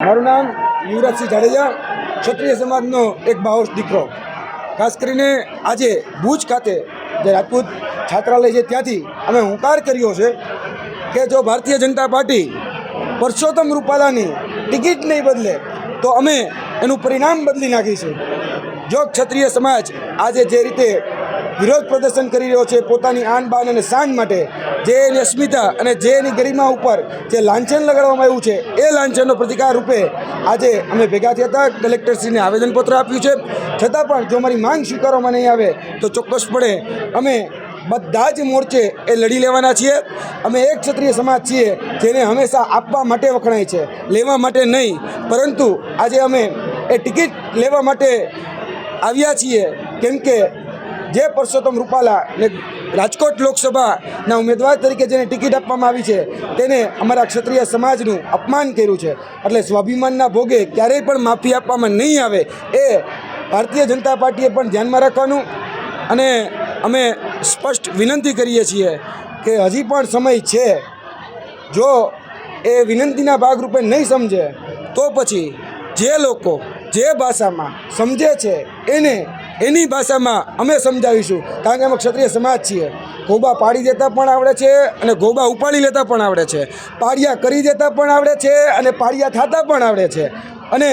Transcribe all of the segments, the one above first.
મારું નામ યુવરાજસિંહ જાડેજા, ક્ષત્રિય સમાજનો એક બાહોશ દીકરો. ખાસ કરીને આજે ભુજ ખાતે જે રાજપૂત છાત્રાલય છે ત્યાંથી અમે હુંકાર કર્યો છે કે જો ભારતીય જનતા પાર્ટી પરસોત્તમ રૂપાલાની ટિકિટ નહીં બદલે, તો અમે એનું પરિણામ બદલી નાખીશું. જો ક્ષત્રિય સમાજ આજે જે રીતે વિરોધ પ્રદર્શન કરી રહ્યો છે પોતાની આન બાન અને શાન માટે. જે એની અસ્મિતા અને જે એની ગરિમા ઉપર જે લાંછન લગાડવામાં આવ્યું છે, એ લાંછનનો પ્રતિકાર રૂપે આજે અમે ભેગા થયા હતા. કલેક્ટરશ્રીને આવેદનપત્ર આપ્યું છે. છતાં પણ જો અમારી માંગ સ્વીકારવામાં નહીં આવે, તો ચોક્કસપણે અમે બધા જ મોરચે એ લડી લેવાના છીએ. અમે એક ક્ષત્રિય સમાજ છીએ, જેને હંમેશા આપવા માટે વખણાય છે, લેવા માટે નહીં. પરંતુ આજે અમે એ ટિકિટ લેવા માટે આવ્યા છીએ. કેમ કે જે પરસોત્તમ રૂપાલા ને રાજકોટ લોકસભાના ઉમેદવાર તરીકે જેને ટિકિટ આપવામાં આવી છે, તેને અમારા ક્ષત્રિય સમાજનું અપમાન કર્યું છે. એટલે સ્વાભિમાનના ભોગે ક્યારેય પણ માફી આપવામાં નહીં આવે એ ભારતીય જનતા પાર્ટીએ પણ ધ્યાનમાં રાખવાનું અને અમે સ્પષ્ટ વિનંતી કરીએ છીએ કે હજી પણ સમય છે. જો એ વિનંતીના ભાગરૂપે નહીં સમજે, તો પછી જે લોકો જે ભાષામાં સમજે છે, એને એની ભાષામાં અમે સમજાવીશું. કારણ કે અમે ક્ષત્રિય સમાજ છીએ. ગોબા પાડી દેતા પણ આવડે છે અને ગોબા ઉપાડી લેતા પણ આવડે છે. પાડિયા કરી દેતા પણ આવડે છે અને પાડિયા થતા પણ આવડે છે. અને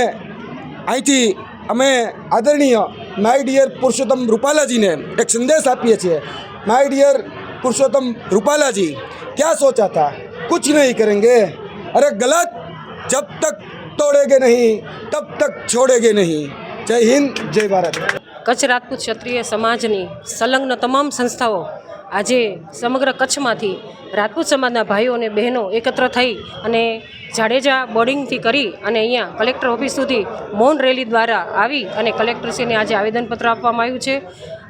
અહીંથી અમે આદરણીય માય ડિયર પુરુષોત્તમ રૂપાલાજીને એક સંદેશ આપીએ છીએ. માય ડિયર પુરુષોત્તમ રૂપાલાજી, ક્યાં સોચા થા કુછ નહીં કરેંગે. અરે ગલત! જબ તક તોડેગે નહીં, તબ તક છોડેગે નહીં. જય હિન્દ, જય ભારત. કચ્છ રાજપૂત ક્ષત્રિય સમાજની સંલગ્ન તમામ સંસ્થાઓ આજે સમગ્ર કચ્છમાંથી રાજપૂત સમાજના ભાઈઓ અને બહેનો એકત્ર થઈ અને જાડેજા બોર્ડિંગથી કરી અને અહીંયા કલેક્ટર ઓફિસ સુધી મૌન રેલી દ્વારા આવી અને કલેક્ટરશ્રીને આજે આવેદનપત્ર આપવામાં આવ્યું છે.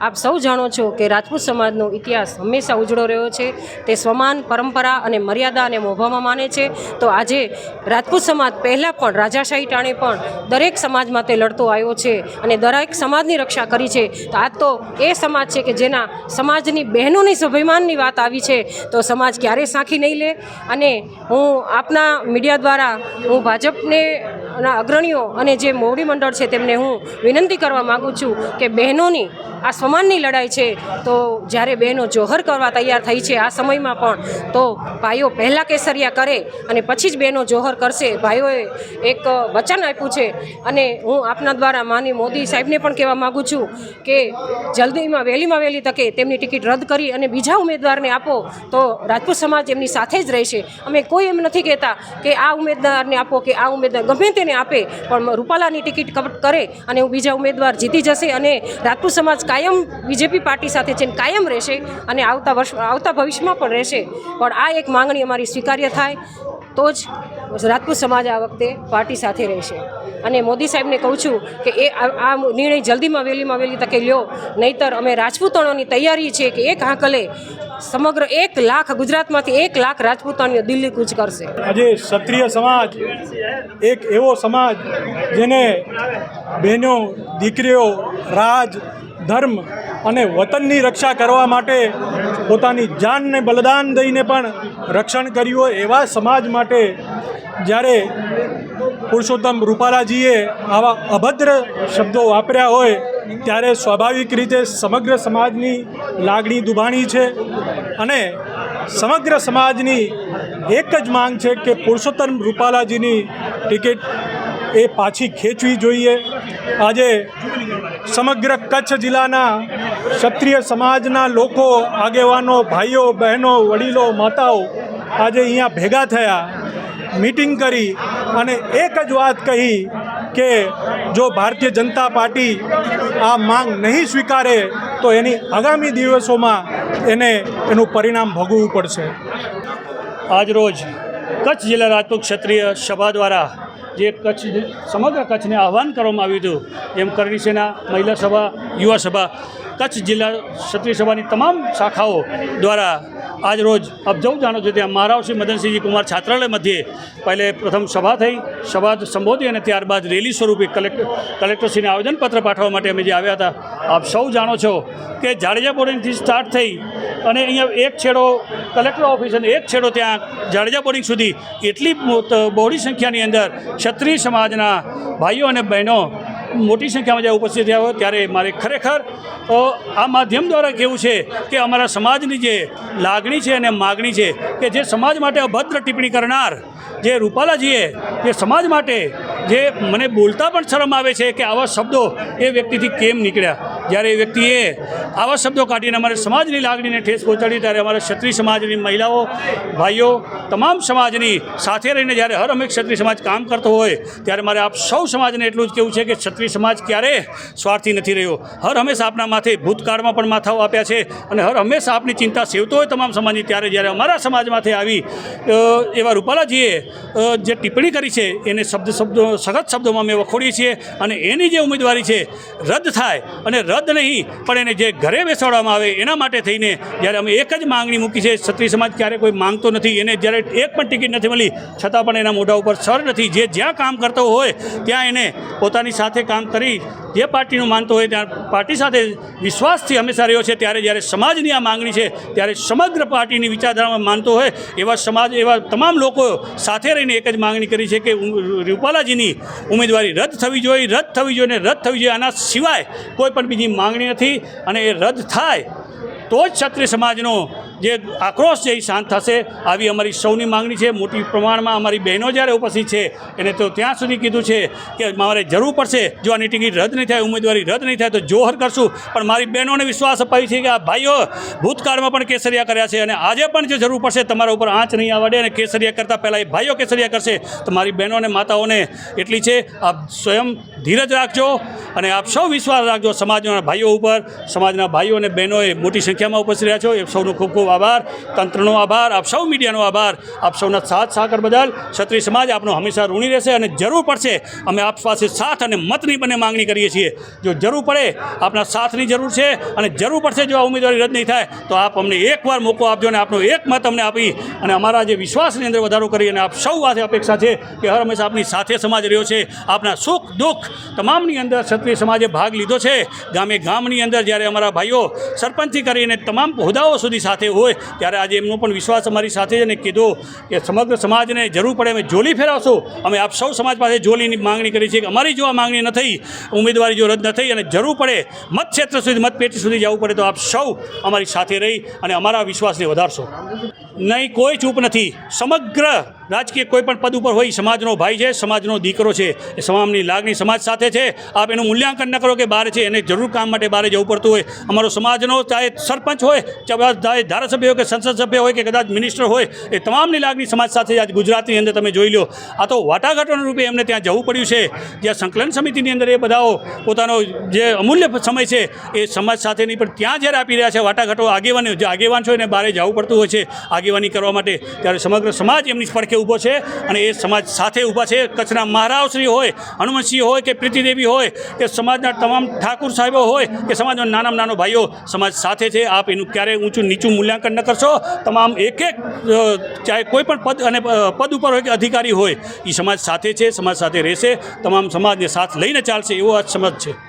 આપ સૌ જાણો છો કે રાજપૂત સમાજનો ઇતિહાસ હંમેશા ઉજળો રહ્યો છે. તે સ્વમાન પરંપરા અને મર્યાદા અને મોભામાં માને છે. તો આજે રાજપૂત સમાજ પહેલાં પણ, રાજાશાહી ટાણે પણ દરેક સમાજ માટે લડતો આવ્યો છે અને દરેક સમાજની રક્ષા કરી છે. તો આ તો એ સમાજ છે કે જેના સમાજની બહેનોની સ્વાભિમાનની વાત આવી છે. તો સમાજ ક્યારેય સાંખી નહીં લે? અને હું આપના મીડિયા દ્વારા, હું ભાજપને ના, અગ્રણીઓ અને જે મોવડી મંડળ છે તેમને હું વિનંતી કરવા માગું છું કે બહેનોની આ સમાનની લડાઈ છે, તો જ્યારે બહેનો જોહર કરવા તૈયાર થઈ છે આ સમયમાં પણ, તો ભાઈઓ પહેલાં કેસરિયા કરે અને પછી જ બહેનો જોહર કરશે. ભાઈઓએ એક વચન આપ્યું છે અને હું આપના દ્વારા માની મોદી સાહેબને પણ કહેવા માગું છું કે જલ્દીમાં વહેલીમાં વહેલી તકે તેમની ટિકિટ રદ કરી અને બીજા ઉમેદવારને આપો, તો રાજપૂત સમાજ એમની સાથે જ રહેશે. અમે કોઈ એમ નથી કહેતા કે આ ઉમેદવારને આપો કે આ ઉમેદવાર ગમે તેને આપે, પણ રૂપાલાની ટિકિટ કવટ કરે અને બીજા ઉમેદવાર જીતી જશે અને રાજપૂત સમાજ કાયમ બીજેપી પાર્ટી સાથે છે ને કાયમ રહેશે અને આવતા વર્ષ, આવતા ભવિષ્યમાં પણ રહેશે. પણ આ એક માંગણી અમારી સ્વીકાર્ય થાય. તો જ રાજપૂત સમાજ આ વખતે પાર્ટી સાથે રહેશે. અને મોદી સાહેબને કહું છું કે એ આ નિર્ણય જલ્દીમાં વહેલીમાં વહેલી તકે લ્યો. નહીતર અમે રાજપૂતાણોની તૈયારી છે કે એક હાંકલે સમગ્ર એક લાખ ગુજરાતમાંથી એક લાખ રાજપૂતાણીઓ દિલ્હી કૂચ કરશે. આજે ક્ષત્રિય સમાજ એક એવો સમાજ જેને બહેનો, દીકરીઓ, રાજ, ધર્મ અને વતનની રક્ષા કરવા માટે પોતાની જાનને બલિદાન દઈને પણ રક્ષણ કર્યું હોય એવા સમાજ માટે જ્યારે પુરુષોત્તમ રૂપાલાજીએ આવા અભદ્ર શબ્દો વાપર્યા હોય, ત્યારે સ્વાભાવિક રીતે સમગ્ર સમાજની લાગણી દુભાણી છે અને સમગ્ર સમાજની એક જ માંગ છે કે પુરુષોત્તમ રૂપાલાજીની ટિકિટ એ પાછી ખેંચવી જોઈએ. આજે સમગ્ર કચ્છ જિલ્લાના ક્ષત્રિય સમાજના લોકો, આગેવાનો, ભાઈઓ, બહેનો, વડીલો, માતાઓ આજે અહીંયા ભેગા થયા, મીટિંગ કરી અને એક જ વાત કહી કે જો ભારતીય જનતા પાર્ટી આ માંગ નહીં સ્વીકારે, તો એની આગામી દિવસોમાં એને એનું પરિણામ ભોગવવું પડશે. આજરોજ કચ્છ જિલ્લા રાજપૂત ક્ષત્રિય સભા દ્વારા જે કચ્છ સમગ્ર કચ્છને આહવાન કરવામાં આવ્યું હતું, એમ કરણી સેના મહિલા સભા, યુવા સભા, કચ્છ જિલ્લા ક્ષત્રિય સભાની તમામ શાખાઓ દ્વારા આજ રોજ આપ જાણો છો, ત્યાં મહારાવશ્રી મદનસિંહજી કુમાર છાત્રાલય મધ્યે પહેલે પ્રથમ સભા થઈ, સભા સંબોધી અને ત્યારબાદ રેલી સ્વરૂપે કલેક્ટર કલેક્ટરશ્રીને આવેદનપત્ર પાઠવવા માટે અમે જે આવ્યા હતા, આપ સૌ જાણો છો કે જાડેજા બોર્ડિંગથી સ્ટાર્ટ થઈ અને અહીંયા એક છેડો કલેક્ટર ઓફિસ અને એક છેડો ત્યાં જાડેજા બોર્ડિંગ સુધી એટલી બહોળી સંખ્યાની અંદર ક્ષત્રિય સમાજના ભાઈઓ અને બહેનો મોટી સંખ્યામાં જ્યારે ઉપસ્થિત થયા હોય ત્યારે મારે ખરેખર આ માધ્યમ દ્વારા કહેવું છે કે અમારા સમાજની જે લાગણી છે અને માગણી છે કે જે સમાજ માટે અભદ્ર ટિપ્પણી કરનાર જે રૂપાલાજીએ, જે સમાજ માટે જે મને બોલતા પણ શરમ આવે છે કે આવા શબ્દો એ વ્યક્તિથી કેમ નીકળ્યા? જ્યારે એ વ્યક્તિએ આવા શબ્દો કાઢીને અમારે સમાજની લાગણીને ઠેસ પહોંચાડી ત્યારે અમારા ક્ષત્રિય સમાજની મહિલાઓ, ભાઈઓ, તમામ સમાજની સાથે રહીને જ્યારે હર અમે ક્ષત્રિય સમાજ કામ કરતો હોય, ત્યારે મારે આપ સૌ સમાજને એટલું જ કહેવું છે કે ક્ષત્રિય સમાજ ક્યારે સ્વાર્થી નથી રહ્યો. હર હંમેશા આપના માથે ભૂતકાળમાં પણ માથાઓ આપ્યા છે અને હર હંમેશા આપની ચિંતા સેવતો હોય તમામ સમાજની, ત્યારે જ્યારે અમારા સમાજમાંથી આવી એવા રૂપાલાજીએ જે ટિપ્પણી કરી છે, એને શબ્દ શબ્દો, સખત શબ્દોમાં અમે વખોડીએ છીએ અને એની જે ઉમેદવારી છે, રદ થાય અને રદ નહીં, પણ એને જે ઘરે બેસાડવામાં આવે એના માટે થઈને જ્યારે અમે એક જ માંગણી મૂકી છે, ક્ષત્રિય સમાજ ક્યારે કોઈ માંગતો નથી, એને જ્યારે એક પણ ટિકિટ નથી મળી, છતાં પણ એના મોઢા ઉપર સર નથી. જે જ્યાં કામ કરતો હોય, ત્યાં એને પોતાની સાથે કામ કરી જે પાર્ટીનું માનતો હોય ત્યાં પાર્ટી સાથે વિશ્વાસથી હંમેશા રહ્યો છે, ત્યારે જ્યારે સમાજની આ માંગણી છે, ત્યારે સમગ્ર પાર્ટીની વિચારધારામાં માનતો હોય, એવા સમાજ, એવા તમામ લોકો સાથે રહીને એક જ માંગણી કરી છે કે રૂપાલાજીની ઉમેદવારી રદ થવી જોઈએ, રદ થવી જોઈએ અને રદ થવી જોઈએ. આના સિવાય કોઈ પણ બીજી માંગણી નથી અને એ રદ થાય તો જ ક્ષત્રિય સમાજનો જે આક્રોશ છે એ શાંત થશે આવી અમારી સૌની માંગણી છે. મોટી પ્રમાણમાં અમારી બહેનો જ્યારે ઉપસ્થિત છે, એને તો ત્યાં સુધી કીધું છે કે મારે જરૂર પડશે, જો આની ટિકિટ રદ નહીં થાય, ઉમેદવારી રદ નહીં થાય તો જોહર કરશું. પણ મારી બહેનોને વિશ્વાસ અપાવી છે કે આ ભાઈઓ ભૂતકાળમાં પણ કેસરિયા કર્યા છે અને આજે પણ જો જરૂર પડશે, તમારા ઉપર આંચ નહીં આવડે અને કેસરિયા કરતાં પહેલાં એ ભાઈઓ કેસરિયા કરશે, તો મારી બહેનો અને માતાઓને એટલી છે, આપ સ્વયં ધીરજ રાખજો અને આપ સૌ વિશ્વાસ રાખજો સમાજના ભાઈઓ ઉપર. સમાજના ભાઈઓ અને બહેનોએ મોટી સંખ્યામાં ઉપસ્થિત રહ્યા છો. એ સૌનો ખૂબ ખૂબ આભાર, તંત્રનો આભાર, આપ સૌ મીડિયાનો આભાર. આપ સૌના સાથ સાકર બદલ, ક્ષત્રિય સમાજ આપનો હંમેશા ઋણી રહેશે અને જરૂર પડશે અમે આપ પાસે સાથ અને મતની બંને માંગણી કરીએ છીએ. જો જરૂર પડે, આપના સાથની જરૂર છે અને જરૂર પડશે જો આ ઉમેદવારી રદ નહીં થાય, તો આપ અમને એકવાર મોકો આપજો અને આપનો એક મત અમને આપી અને અમારા જે વિશ્વાસની અંદર વધારો કરી અને આપ સૌ આ અપેક્ષા છે કે હર હંમેશા આપની સાથે સમાજ રહ્યો છે, આપના સુખ દુઃખ તમામની અંદર ક્ષત્રિય સમાજે ભાગ લીધો છે. ગામે ગામની અંદર જ્યારે અમારા ભાઈઓ સરપંચથી કરીને તમામ હોદ્દાઓ સુધી સાથે હોય, ત્યારે આજે એમનો પણ વિશ્વાસ અમારી સાથે છે અને કીધું કે સમગ્ર સમાજને જરૂર પડે અમે જોલી ફેરવશું. અમે આપ સૌ સમાજ પાસે જોલીની માંગણી કરી છે કે અમારી જો આ માંગણી ન થઈ, ઉમેદવારી જો રદ ન થઈ અને જરૂર પડે મત ક્ષેત્ર સુધી, મતપેટી સુધી જવું પડે તો આપ સૌ અમારી સાથે રહી અને અમારા વિશ્વાસને વધારશો. નહીં, કોઈ ચૂપ નથી. સમગ્ર રાજકીય કોઈ પણ પદ ઉપર હોય સમાજનો ભાઈ છે, સમાજનો દીકરો છે, એ સમાજની લાગણી સમાજ સાથે છે. આપ એનું મૂલ્યાંકન ન કરો કે બહાર છે, એને જરૂર કામ માટે બહાર જવું પડતું હોય. અમારો સમાજનો, ચાહે સરપંચ હોય, ચાહે ધારાસભ્ય હોય કે સંસદ સભ્ય હોય કે કદાચ મિનિસ્ટર હોય, એ તમામની લાગણી સમાજ સાથે આજ ગુજરાતની અંદર તમે જોઈ લો. આ તો વાટાઘાટોના રૂપે એમને ત્યાં જવું પડ્યું છે. જ્યાં સંકલન સમિતિની અંદર એ બધાઓ પોતાનો જે અમૂલ્ય સમય છે, એ સમાજ સાથે નહીં પણ ત્યાં જ્યારે આપી રહ્યા છે વાટાઘાટો, આગેવાન જે આગેવાન છો એને બહાર જવું પડતું હોય છે. આગેવાની કરવા માટે ત્યારે સમગ્ર સમાજ એમની પડખે ઊભો છે અને એ સમાજ સાથે ઊભા છે. કચ્છના મહારાવશ્રી હોય, હનુમંતસિંહ હોય કે પ્રીતિદેવી હોય, કે સમાજના તમામ ઠાકુર સાહેબો હોય, કે સમાજના નાનામાં નાનો ભાઈઓ સમાજ સાથે છે. આપ એનું ક્યારેય ઊંચું નીચું મૂલ્યાંકન ન કરશો, તમામ એક એક ચાહે કોઈ પણ પદ અને પદ ઉપર હોય કે અધિકારી હોય એ સમાજ સાથે છે, સમાજ સાથે રહેશે, તમામ સમાજને સાથ લઈને ચાલશે, એવો આ સમાજ છે.